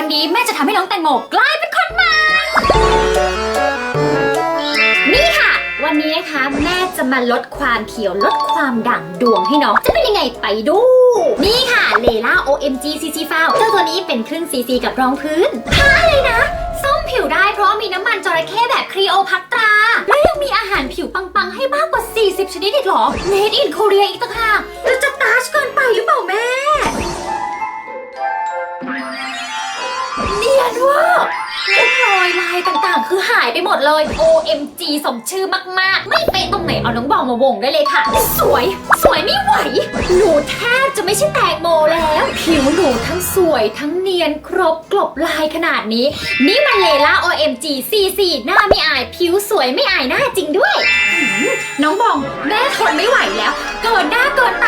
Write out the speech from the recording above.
วันนี้แม่จะทำให้น้องแตงโมกลายเป็นคนใหม่ นี่ค่ะ วันนี้นะคะแม่จะมาลดความเขียวลดความด่างดวงให้น้อง จะเป็นยังไงไปดู นี่ค่ะเลล่า OMG CC f o u เจ้าตัวนี้เป็นครึ่ง CC กับรองพื้นหาอะไรนะ ส้มผิวได้เพราะมีน้ำมันจระเข้แบบครีโอพัตรา และยังมีอาหารผิวปังๆ ให้มากกว่า 40 ชนิดอีกเหรอ Made in Korea อีกต่างหากแล้วจะตาชเกิ เนียนเว่าริ้วรอยลายต่างๆ คือหายไปหมดเลย OMG สมชื่อมากๆ ไม่เป๊ะตรงไหนเอาน้องบองมาวงได้เลยค่ะ สวย สวยไม่ไหว หนูแทบจะไม่ใช่แตงโมแล้ว ผิวหนูทั้งสวยทั้งเนียนครบกลบลายขนาดนี้ นี่มันเลล่า OMG CC หน้าไม่อายผิวสวยไม่อายหน้าจริงด้วย น้องบองแม่ทนไม่ไหวแล้ว เกินหน้าเกินตาไปมา